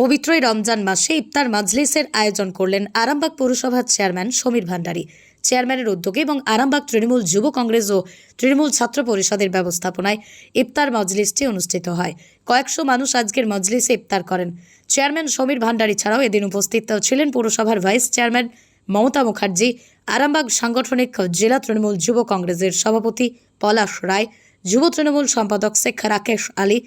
পবিত্র রমজান মাসে ইফতার মাজলিসের আয়োজন করলেন আরামবাগ পৌরসভার চেয়ারম্যান সমীর ভান্ডারী। চেয়ারম্যানের উদ্যোগে এবং আরামবাগ তৃণমূল যুব কংগ্রেস ও তৃণমূল ছাত্র পরিষদের ব্যবস্থাপনায় ইফতার মজলিসটি অনুষ্ঠিত হয়। কয়েকশো মানুষ আজকের মজলিসে ইফতার করেন। চেয়ারম্যান সমীর ভান্ডারী ছাড়াও এদিন উপস্থিত ছিলেন পৌরসভার ভাইস চেয়ারম্যান মমতা মুখার্জি, আরামবাগ সাংগঠনিক জেলা তৃণমূল যুব কংগ্রেসের সভাপতি পলাশ রায়, যুব তৃণমূল সম্পাদক শেখ রাকেশ আলী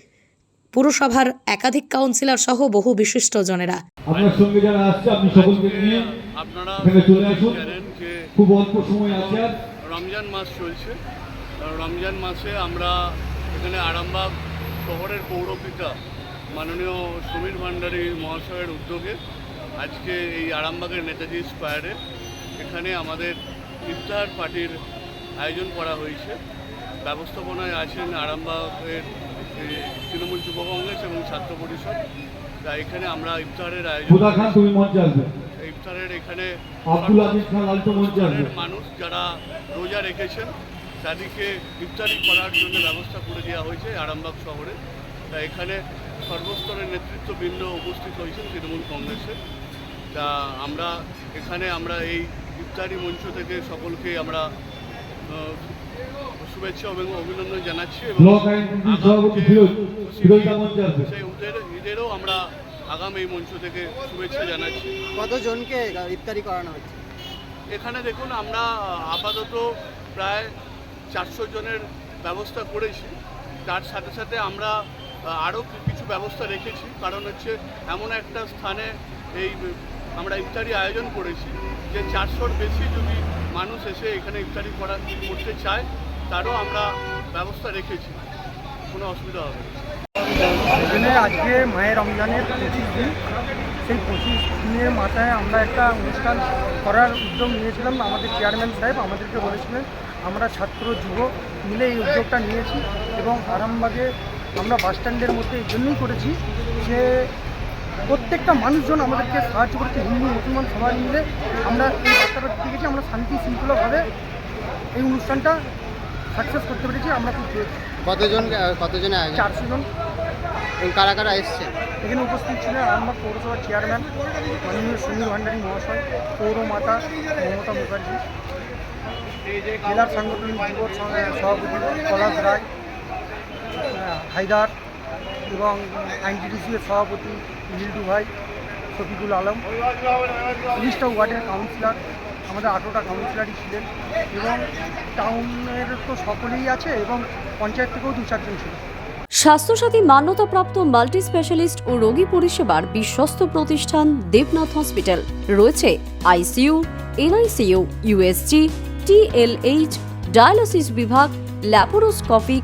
পুরসভার একাধিক কাউন্সিলর সহ বহু বিশিষ্টজনেরা। আপনার সঙ্গে যারা আসছে আপনি সকলকে নিয়ে আপনারা এখানে চলে আসুন। যে খুব অল্প সময় আছে রমজান মাস চলছে। রমজান মাসে আমরা এখানে আরামবাগ শহরের পৌরপিতা মাননীয় সমীর ভান্ডারী মহাশয়ের উদ্যোগে আজকে এই আরামবাগের নেতাজি স্কোয়ারে এখানে আমাদের ইফতার পার্টির আয়োজন করা হয়েছে। ব্যবস্থাপনায় আছেন আরামবাগের তৃণমূল যুব কংগ্রেস এবং ছাত্র পরিষদ। তা এখানে আমরা ইফতারের আয়োজন ইফতারের এখানে মানুষ যারা রোজা রেখেছেন তাদেরকে ইফতারি করার জন্য ব্যবস্থা করে দেওয়া হয়েছে আরামবাগ শহরে। তা এখানে সর্বস্তরের নেতৃত্ববৃন্দ উপস্থিত হয়েছেন তৃণমূল কংগ্রেসের। তা আমরা এখানে আমরা এই ইফতারি মঞ্চ থেকে সকলকে আমরা শুভেচ্ছা এবং অভিনন্দন জানাচ্ছি ঈদেরও আমরা আগাম এই মঞ্চ থেকে শুভেচ্ছা জানাচ্ছি। কতজনকে ইফতারি করানো হচ্ছে? এখানে দেখুন আমরা আপাতত প্রায় চারশো জনের ব্যবস্থা করেছি। তার সাথে সাথে আমরা আরও কিছু ব্যবস্থা রেখেছি। কারণ হচ্ছে এমন একটা স্থানে এই আমরা ইফতারি আয়োজন করেছি যে চারশোর বেশি যদি মানুষ এসে এখানে ইফতারি করা, করতে চায়, তারও আমরা ব্যবস্থা রেখেছি। কোনো অসুবিধা হবে এখানে আজকে মায়ের রমজানের পঁচিশ দিন। সেই পঁচিশ দিনের মাথায় আমরা একটা অনুষ্ঠান করার উদ্যোগ নিয়েছিলাম। আমাদের চেয়ারম্যান সাহেব আমাদেরকে বলেছিলেন, আমরা ছাত্র যুব মিলে এই উদ্যোগটা নিয়েছি এবং আরামবাগে আমরা বাস স্ট্যান্ডের মধ্যে এই জন্যই করেছি যে প্রত্যেকটা মানুষজন আমাদেরকে সাহায্য করেছে হিন্দু মুসলমান সবাই মিলে। আমরা এই বার্তাটা দিতে গেছি আমরা শান্তি শৃঙ্খলাভাবে এই অনুষ্ঠানটা সাকসেস করতে পেরেছি আমরা খুব কতজন কতজনে চারশো জন কারা কারা এসছে এখানে উপস্থিত ছিলেন আরামবাগ পৌরসভার চেয়ারম্যান মাননীয় সমীর ভান্ডারী মহাশয় পৌরমাতা মমতা মুখার্জি জেলার সাংগঠনিক যুব সভাপতি পলাশ রায় হায়দার এবং আইনটিডিসি এর সভাপতি লিল্টু ভাই, শফিকুল আলম। উনিশটা ওয়ার্ডের কাউন্সিলর আমাদের আঠেরোটা কাউন্সিলরই ছিলেন এবং টাউনের তো সকলেই আছে এবং পঞ্চায়েত থেকেও দু চারজন ছিল স্বাস্থ্যসাথী মান্যতাপ্রাপ্ত মাল্টি স্পেশালিস্ট ও রোগী পরিষেবার বিশ্বস্ত প্রতিষ্ঠান দেবনাথ হসপিটাল। রয়েছে ICU, NICU USG TLH dialysis বিভাগ, ল্যাপারোস্কোপিক